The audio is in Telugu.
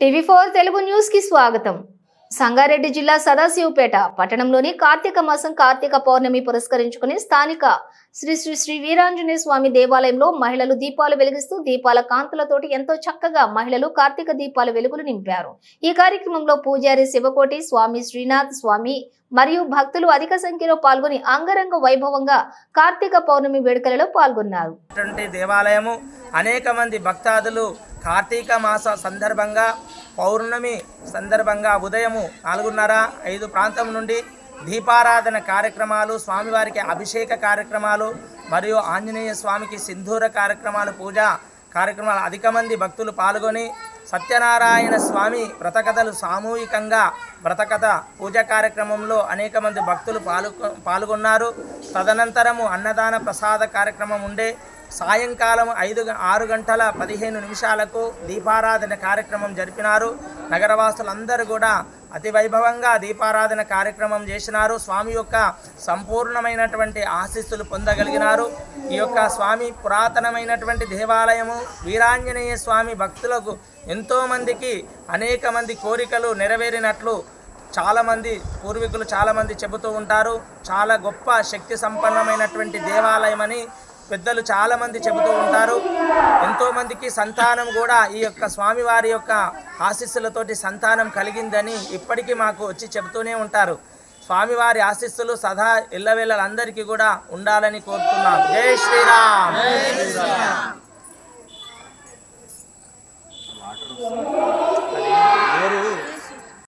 టీవీ ఫోర్ తెలుగు న్యూస్కి స్వాగతం. సంగారెడ్డి జిల్లా సదాశివపేట పట్టణంలోని కార్తీక మాసం కార్తీక పౌర్ణమి పురస్కరించుకుని స్థానిక శ్రీ శ్రీ శ్రీ వీరాంజనేయ స్వామి దేవాలయంలో మహిళలు దీపాలు వెలిగిస్తూ దీపాల కాంతులతోటి ఎంతో చక్కగా మహిళలు కార్తీక దీపాల వెలుగులు నింపారు. ఈ కార్యక్రమంలో పూజారి శివకోటి స్వామి శ్రీనాథ్ స్వామి మరియు భక్తులు అధిక సంఖ్యలో పాల్గొని అంగరంగ వైభవంగా కార్తీక పౌర్ణమి వేడుకలలో పాల్గొన్నారు. దేవాలయము అనేక మంది భక్తాదులు కార్తీక మాస సందర్భంగా పౌర్ణమి సందర్భంగా ఉదయము నాలుగున్నర ఐదు ప్రాంతం నుండి దీపారాధన కార్యక్రమాలు స్వామివారికి అభిషేక కార్యక్రమాలు మరియు ఆంజనేయ స్వామికి సింధూర కార్యక్రమాలు పూజ కార్యక్రమాలు అధిక మంది భక్తులు పాల్గొని సత్యనారాయణ స్వామి వ్రతకథలు సామూహికంగా వ్రతకథ పూజ కార్యక్రమంలో అనేక మంది భక్తులు పాల్గొ పాల్గొన్నారు. తదనంతరము అన్నదాన ప్రసాద కార్యక్రమం ఉండే సాయంకాలం ఐదు ఆరు గంటల పదిహేను నిమిషాలకు దీపారాధన కార్యక్రమం జరిపినారు. నగరవాసులందరూ కూడా అతి వైభవంగా దీపారాధన కార్యక్రమం చేసినారు. స్వామి యొక్క సంపూర్ణమైనటువంటి ఆశీస్సులు పొందగలిగినారు. ఈ యొక్క స్వామి పురాతనమైనటువంటి దేవాలయము వీరాంజనేయ స్వామి భక్తులకు ఎంతోమందికి అనేక మంది కోరికలు నెరవేరినట్లు చాలామంది పూర్వీకులు చాలామంది చెబుతూ ఉంటారు. చాలా గొప్ప శక్తి సంపన్నమైనటువంటి దేవాలయమని పెద్దలు చాలామంది చెబుతూ ఉంటారు. ఎంతోమందికి సంతానం కూడా ఈ యొక్క స్వామివారి యొక్క ఆశీస్సులతోటి సంతానం కలిగిందని ఇప్పటికీ మాకు వచ్చి చెబుతూనే ఉంటారు. స్వామివారి ఆశీస్సులు సదా ఎల్లవేళ్ళందరికీ కూడా ఉండాలని కోరుతున్నాం. జై శ్రీరామ్!